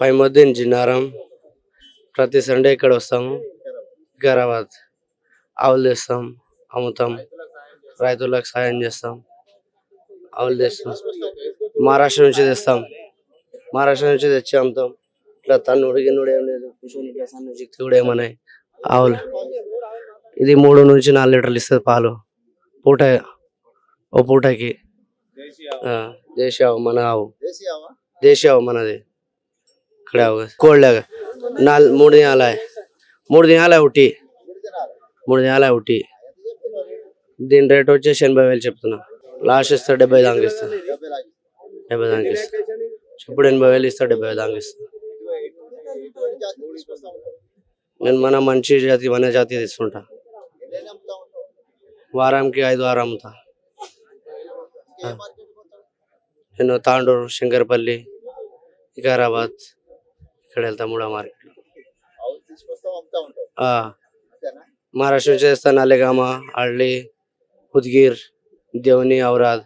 ఫైముద్దీన్ జిన్నారం. ప్రతి సండే ఇక్కడ వస్తాము వికారాబాద్ ఆవులు తెస్తాం అమ్ముతాం రైతులకు సాయం చేస్తాం ఆవులు తెస్తాం. మహారాష్ట్ర నుంచి తెస్తాం. మహారాష్ట్ర నుంచి తెచ్చి అమ్ముతాం. ఇట్లా తను ఉడిగినోడు ఏం లేదు. కూర్చొని ఇట్లా సన్న చిక్తి కూడా ఏమన్నాయి. ఆవులు. ఇది మూడు నుంచి నాలుగు లీటర్లు ఇస్తుంది పాలు. పూట ఓ పూటకి. దేశీ ఆవు మన ఆవు? దేశీ ఆవు మనది. ఇక్కడ కోళ్ళ నాలుగు మూడు దినాల మూడు దినాల ఉట్టి. మూడు దినాల ఉట్టి. దీని రేట్ వచ్చేసి ఎనభై వేలు చెప్తున్నా. లాస్ట్ ఇస్తా డెబ్బై దానికి ఇస్తా. డెబ్బై దానికి ఇస్తా. ఇప్పుడు ఎనభై వేలు ఇస్తా డెబ్బై దానికి నేను మన మంచి జాతి మన జాతి తీసుకుంటా. వారానికి ఐదు వారం అమ్ముతా. నేను తాండూరు శంకరపల్లి వికారాబాద్ ఇక్కడ వెళ్తా మూడో మార్కెట్ మహారాష్ట్ర నుంచి చేస్తా నల్లెగామ హళ్ళి ఉద్గిర్ దేవుని ఔరాద్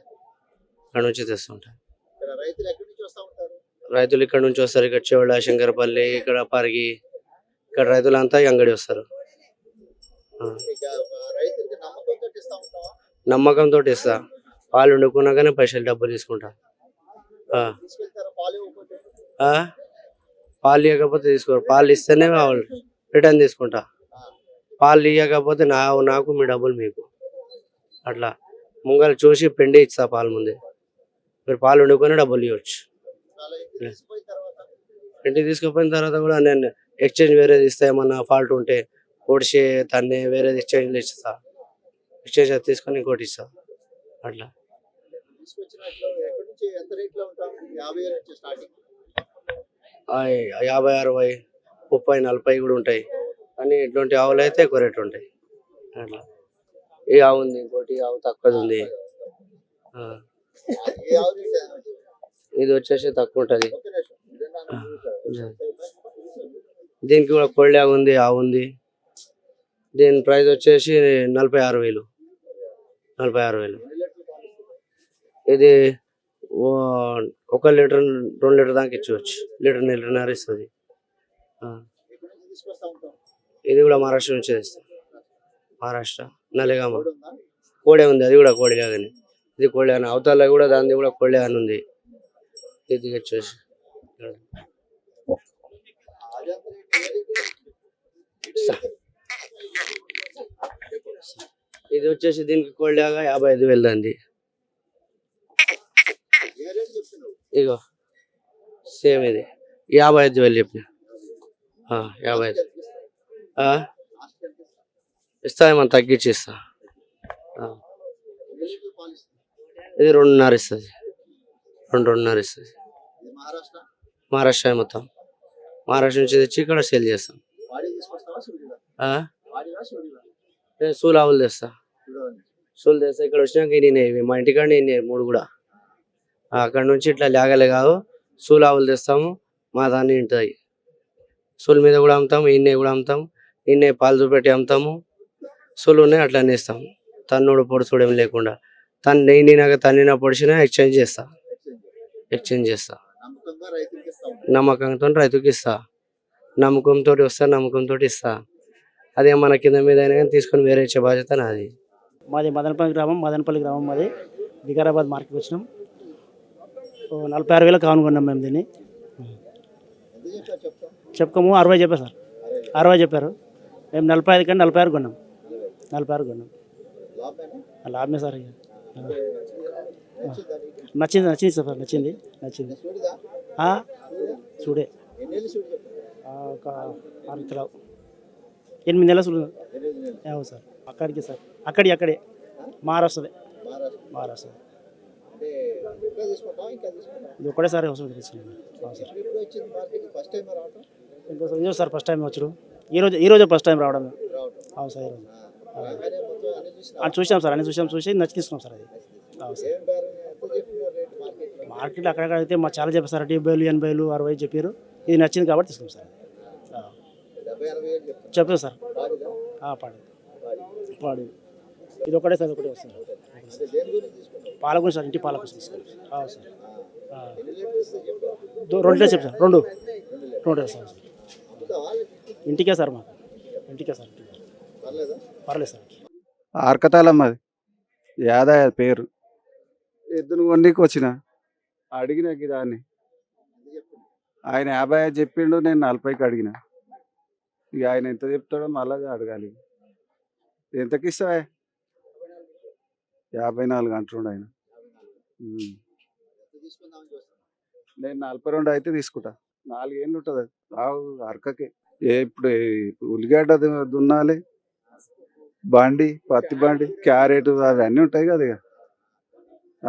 ఇక్కడ నుంచి తెస్తుంటా రైతులు ఇక్కడ నుంచి వస్తారు ఇక్కడ చెవడ శంకరపల్లి ఇక్కడ పరిగి ఇక్కడ రైతులంతా అంగడి వస్తారు. నమ్మకంతో ఇస్తా పాలు వండుకున్నాకనే పైసలు డబ్బులు తీసుకుంటా. పాలు ఇవ్వకపోతే పాలు తీసుకోరు. పాలు ఇస్తేనే వాళ్ళు రిటర్న్ తీసుకుంటా. పాలు ఇవ్వకపోతే నా నాకు మీ డబ్బులు మీకు. అట్లా. ముంగలు చూసి పిండి ఇస్తా పాలు ముందే. మీరు పాలు వండుకొని డబ్బులు ఇవ్వచ్చు పెండి ఇంటికి తీసుకుపోయిన తర్వాత కూడా నేను ఎక్స్చేంజ్ వేరేది ఇస్తా ఏమన్నా ఫాల్ట్ ఉంటే ఓడిసి తన్నే వేరేది ఎక్స్చేంజ్ ఇస్తా. ఎక్స్చేంజ్ అది తీసుకొని ఇంకోటి ఇస్తా. అట్లా తీసుకొచ్చినట్లు ఎక్కడి నుంచి ఎంత రేట్లో ఉంటాం యాభై యాభై అరవై ముప్పై నలభై కూడా ఉంటాయి. కానీ ఇటువంటి ఆవులు అయితే ఎక్కువ రేటు ఉంటాయి. అట్లా. ఈ ఆవు ఉంది? ఇంకోటి ఆవు తక్కువది ఉంది. ఇది వచ్చేసి తక్కువ ఉంటుంది. దీనికి కూడా కోళ్ళ ఉంది ఆవు ఉంది. దీని ప్రైస్ వచ్చేసి నలభై ఆరు వేలు. నలభై ఆరు వేలు. ఇది ఒక లీటర్ రెండు లీటర్ దాకా ఇచ్చవచ్చు లీటర్ లీటర్న్నర ఇస్తుంది. ఇది కూడా మహారాష్ట్ర నుంచి తెస్తాం. మహారాష్ట్ర నలిగామ కోడి కోడే ఉంది అది కూడా కోడి లాగానే ఇది కోడి అని అవతల కూడా దాని కూడా కోడి అని ఉంది. ఇది వచ్చేసి ఇది వచ్చేసి దీనికి కోళ్ళగా యాభై ఐదు వేలు దాన్ని ఏ రేట్ చెప్తున్నావు ఇగో సేమ్ ఇది. యాభై ఐదు వేలు చెప్పిన. ఆ, యాభై ఐదు. ఆ, ఇస్తా ఏమన్నా తగ్గించి ఇస్తా ఇది రెండున్నర ఇస్తుంది. రెండు రెండున్నర ఇస్తుంది. మహారాష్ట్ర మొత్తం. మహారాష్ట్ర నుంచి తెచ్చి ఇక్కడ సేల్ చేస్తాం. వాడి ఆ, ఆవులు తెస్తా. సూలు తెస్తా ఇక్కడ వచ్చినాక నేను మా ఇంటికాడ నేను మూడు కూడా. అక్కడ నుంచి ఇట్లా లేగలే కాదు. సూలు ఆవులు తెస్తాము మా దాన్ని ఇంటాయి సూలు మీద కూడా అమ్ముతాము ఇన్నే కూడా అమ్ముతాం ఇన్నే పాలు చూపెట్టి అమ్ముతాము. సూలు ఉన్నాయి అట్లా ఇస్తాం తన్నుడు పొడుచుడు ఏం లేకుండా. తను నినాక తన్నిన పొడిచినా ఎక్స్చేంజ్ చేస్తా. ఎక్స్చేంజ్ చేస్తా. నమ్మకంతో రైతుకి ఇస్తా. నమ్మకంతో వస్తా నమ్మకంతో ఇస్తా. అదే మన కింద మీద అయినా కానీ తీసుకొని వేరే ఇచ్చే బాధ్యత నాది. మాది మదనపల్లి గ్రామం మదనపల్లి గ్రామం మాది. వికారాబాద్ మార్కెట్ వచ్చినాం. నలభై ఆరు వేలకు కానుకున్నాం మేము దీన్ని. ఎంత చెప్పుకోము అరవై చెప్పారు సార్. అరవై చెప్పారు. మేము నలభై ఐదు కంటే నలభై ఆరు కొన్నాం. నలభై ఆరు కొన్నాం. లాభమే సార్ ఇక. నచ్చింది నచ్చింది సార్ నచ్చింది నచ్చింది. చూడే. ఒక ఆరు కిలో ఎనిమిది నెలలు చూడు. ఎనిమిది అవును సార్. అక్కడికి సార్. అక్కడి అక్కడే. మహారాష్ట్రదే. మహారాష్ట్ర ఇది ఒకటేసారి అవసరం తీసుకున్నాం అవును సార్. ఎప్పుడు వచ్చింది మార్కెట్ ఫస్ట్ టైం రావటం? ఇంకోసారి ఈరోజు సార్ ఫస్ట్ టైం వచ్చారు ఈరోజు ఈరోజు ఫస్ట్ టైం రావడం అవును సార్ ఈరోజు అది చూసాం సార్ అన్ని చూసాం చూసి నచ్చి తీసుకున్నాం సార్ అది. అవును సార్. మార్కెట్లో అక్కడక్కడ అయితే మా చాలా చెప్పారు సార్ డెబ్బై వేలు ఎనభై వేలు అరవై చెప్పారు. ఇది నచ్చింది కాబట్టి తీసుకున్నాం సార్. చెప్తాను చెప్తాం సార్. పాడు పాడు ఇది ఒకటే సార్ ఒకటే వస్తుంది. అంటే సార్ ఇంటి పాల సార్. తీసుకున్నాం సార్. ఆ, చెప్పు రెండు లీటర్లు చెప్పు సార్ రెండు. రెండు నూట సార్. ఇంటికే సార్ మాకు. ఇంటికే సార్ పర్లేదు సార్. అరకతాలమ్మది యాదయ్య పేరు. ఎద్దును వండికి వచ్చిన. అడిగిన దాన్ని ఆయన యాభై చెప్పిండు నేను నలభైకి అడిగిన. ఇక ఆయన ఎంత చెప్తాడో మళ్ళా అడగాలి. ఎంతకి ఇస్తావే యాభై నాలుగు అంటుండు ఆయన. నేను నలభై రెండు అయితే తీసుకుంటా. నాలుగేళ్ళు ఉంటుంది అది. రావు అరకకే. ఏ ఇప్పుడు ఉల్లిగడ్డ దున్నాలి. బండి పత్తి బండి క్యారెట్ అవన్నీ ఉంటాయి కదా ఇక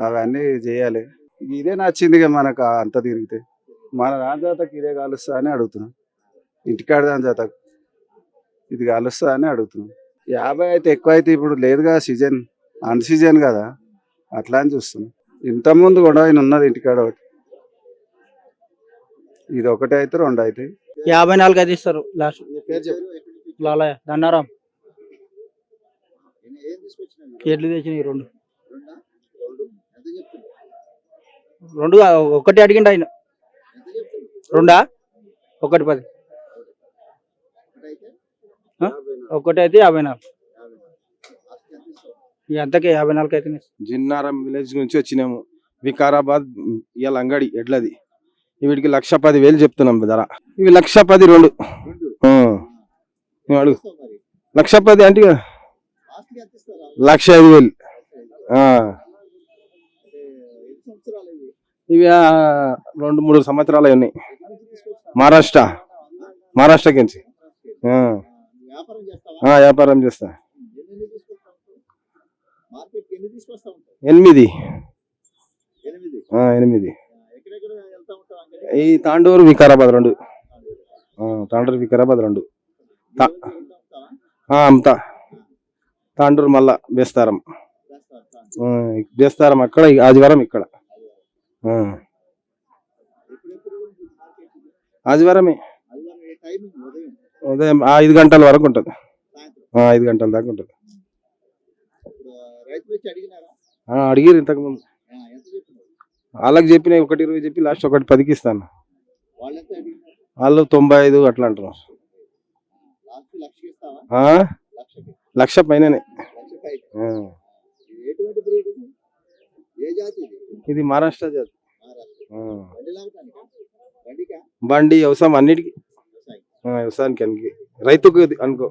అవన్నీ చేయాలి. ఇదే నచ్చింది ఇక మనకు అంత తిరిగితే. మన దాని జాతకు ఇదే కలుస్తా అని అడుగుతున్నాం. ఇంటికాడ దాని జాతకు ఇది కలుస్తా అని అడుగుతున్నాం. యాభై అయితే ఎక్కువ అయితే ఇప్పుడు లేదుగా సీజన్. అన్ సీజన్ కదా. అట్లా అని చూస్తున్నాం. ఇంత ముందు కూడా ఆయన ఉన్నది ఇంటికాడ ఒకటి. ఇది ఒకటి అయితే రెండు అయితే. యాభై నాలుగు అయితే ఇస్తారు లాస్ట్? లాలయ్య దండారాం. ఎడ్లు తెచ్చినాయి రెండు. రెండా? ఒకటి అడిగిండు ఆయన. రెండా? ఒకటి పది. ఒకటి అయితే యాభై నాలుగు. ఇక అంతకే యాభై నాలుగు అయితే జిన్నారం విలేజ్ నుంచి వచ్చినాము. వికారాబాద్ ఇవాళ అంగడి ఎడ్లది. వీటికి లక్ష పది వేలు చెప్తున్నాం ధర. ఇవి లక్ష పది రెండు. అడుగు. లక్ష పది అంటే లక్ష ఐదు వేలు. ఇవి? రెండు మూడు సంవత్సరాలు ఉన్నాయి. మహారాష్ట్ర. మహారాష్ట్రకి వ్యాపారం చేస్తా ఎన్ని తీసుకొస్తా ఉంటావు మార్కెట్ ఎన్ని తీసుకొస్తా ఉంటావు ఎనిమిది. ఎనిమిది? ఈ తాండూరు వికారాబాద్ రెండు. తాండూరు వికారాబాద్ రెండు. తా- వెళ్తా ఉంటావా? ఆ, అమ్ముతా తాండూరు మళ్ళా బేస్తారం. బేస్తారం అక్కడ ఆదివారం ఇక్కడ? ఆదివారమే. ఉదయం? ఐదు గంటల వరకు ఉంటుంది. ఐదు గంటల దాకా ఉంటుంది ఇప్పుడు రైతులు వచ్చి అడిగినారా ఆ, అడిగిరు ఇంతకుముందు వాళ్ళకి చెప్పిన ఒకటి ఇరవై చెప్పి లాస్ట్ ఒకటి పదికి ఇస్తాను. వాళ్ళు తొంభై ఐదు అట్లా అంటున్నారు. లక్ష పైననే. ఇది మహారాష్ట్ర జాతి. బండి వ్యవసాయం అన్నిటికీ. వ్యవసాయానికి అన్నికి రైతుకు అనుకో.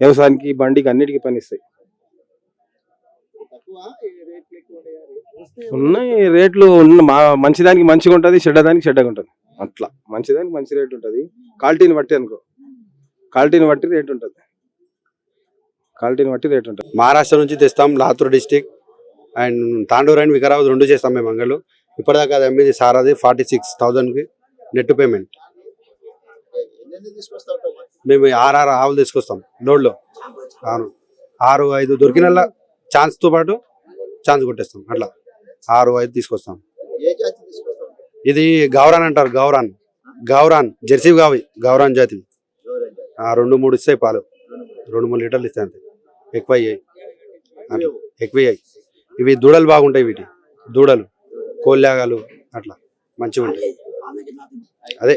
వ్యవసాయానికి బండికి అన్నిటికీ పని ఇస్తాయి తక్కువ ఈ రేట్లు ఎక్కువ ఉన్నాయి రేట్లు ఉన్న మా- మంచిదానికి మంచిగా ఉంటుంది చెడ్డదానికి చెడ్డగా ఉంటుంది. అట్లా. మంచిదానికి మంచి రేట్ ఉంటుంది. క్వాలిటీని బట్టి అనుకో. క్వాలిటీని బట్టి రేట్ ఉంటుంది. క్వాలిటీని బట్టి రేట్ ఉంటుంది. మహారాష్ట్ర నుంచి తెస్తాం Latur district. And Tandur and Vikarabad రెండు చేస్తాం మేము అంగళ్ళు ఇప్పటిదాకా అది అమ్మింది సారాది ఫార్టీ సిక్స్ థౌజండ్కి నెట్ పేమెంట్. మేము ఆరు ఆవులు తీసుకొస్తాం లోడ్లో. అవును. ఆరు ఐదు దొరికినల్లా ఛాన్స్తో పాటు ఛాన్స్ కొట్టేస్తాం అట్లా. ఆరు ఐదు తీసుకొస్తాం. ఇది గౌరాన్ అంటారు గౌరాన్ గౌరాన్ జెర్సీ గావి గౌరాన్ జాతి. రెండు మూడు ఇస్తాయి పాలు. రెండు మూడు లీటర్లు ఇస్తాయి అంతే. ఎక్కువ అయ్యాయి. ఎక్కువ అయ్యాయి. ఇవి దూడలు బాగుంటాయి వీటి. దూడలు కోల్యాగాలు అట్లా. మంచిగా ఉంటాయి. అదే.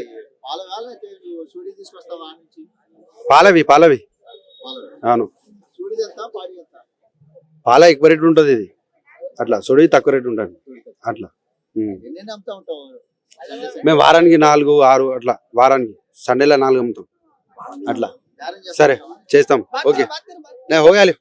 పాలవి పాలవి. పాల అవును. పాల ఎక్కువ రేటు ఉంటుంది ఇది. అట్లా సుడి తక్కువ రేటు ఉంటుంది. అట్లా. మేము వారానికి నాలుగు ఆరు అట్లా వారానికి సండేలో నాలుగు అమ్ముతాం అట్లా. సరే? చేస్తాం. ఓకే. నేను హోగాలి.